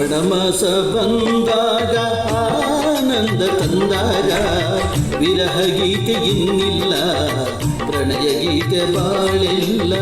ಶ್ರಾವಣ ಬಂದಾಗ ಆನಂದ ತಂದಾಗ ವಿರಹ ಗೀತೆ ಇನ್ನಿಲ್ಲ ಪ್ರಣಯ ಗೀತೆ ಬಾಳಿಲ್ಲ.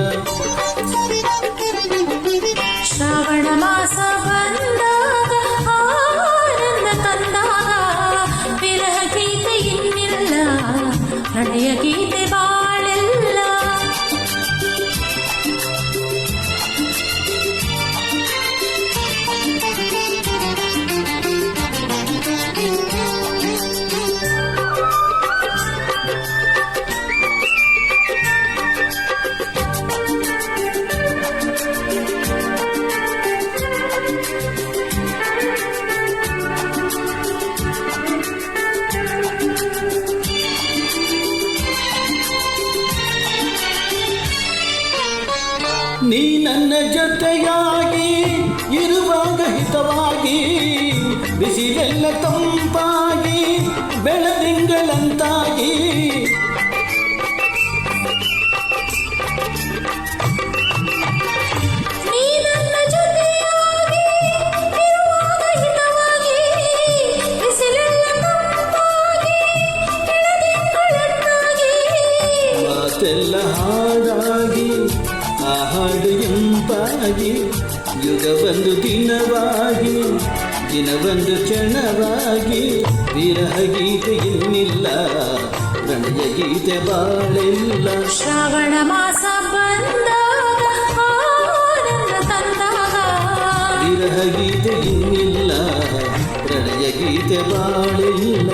ನೀ ನನ್ನ ಜೊತೆಯಾಗಿ ಇರುವಾಗ ಹಿತವಾಗಿ ಬಿಸಿಲೆಲ್ಲ ತಂಪಾಗಿ ಬೆಳದಿಂಗಳಂತಾಗಿ ಆ ಹಾಡು ಎಂಪಾಗಿ ಯುಗ ಒಂದು ದಿನವಾಗಿ ದಿನವೊಂದು ಕ್ಷಣವಾಗಿ ವಿರಹ ಗೀತೆ ಇನ್ನಿಲ್ಲ ಪ್ರಣಯ ಗೀತೆ ಬಾಳೆಲ್ಲ. ಶ್ರಾವಣ ಮಾಸ ವಿರಹ ಗೀತೆ ಇನ್ನಿಲ್ಲ ಪ್ರಣಯ ಗೀತೆ ಬಾಳಿಲ್ಲ.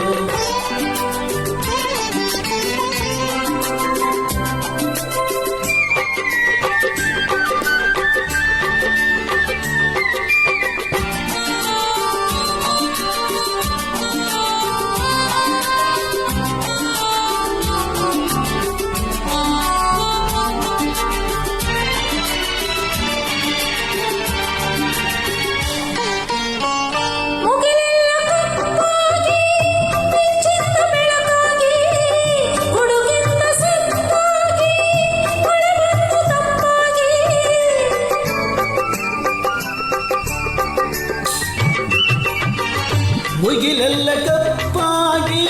ಮುಗಿಲೆಲ್ಲ ಕಪ್ಪಾಗಿ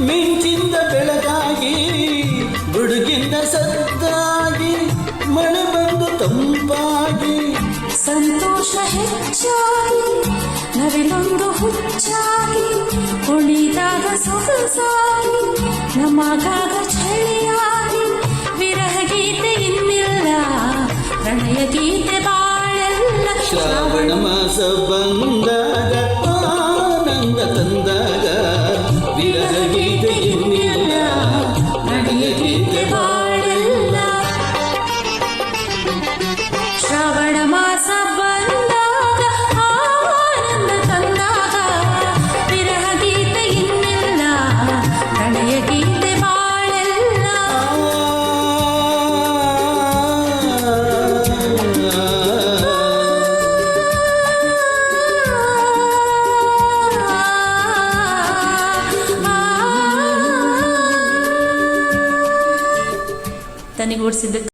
ಮಿಂಚಿಂದ ಬೆಳಗಾಗಿ ಗುಡುಗಿಂದ ಸದ್ದಾಗಿ ಮಳೆ ಬಂದು ತಂಪಾಗಿ. ಸಂತೋಷ ಹೆಚ್ಚಾಗಿ ನವಿಲೊಂದು ಹುಚ್ಚಾಗಿ ಕುಣಿದಾಗ ಸೊಗಸಾಗಿ ನಮಗಾದ ಚಳಿಯಾಗಿ ವಿರಹ ಗೀತೆ ಇನ್ನಿಲ್ಲ ಪ್ರಣಯ ಗೀತೆ ಬಾಳೆಲ್ಲ ಶ್ರಾವಣ ಮಾಸ ಬಂದಾಗ and I ಓಡಿಸಿದ್ದಕ್ಕೆ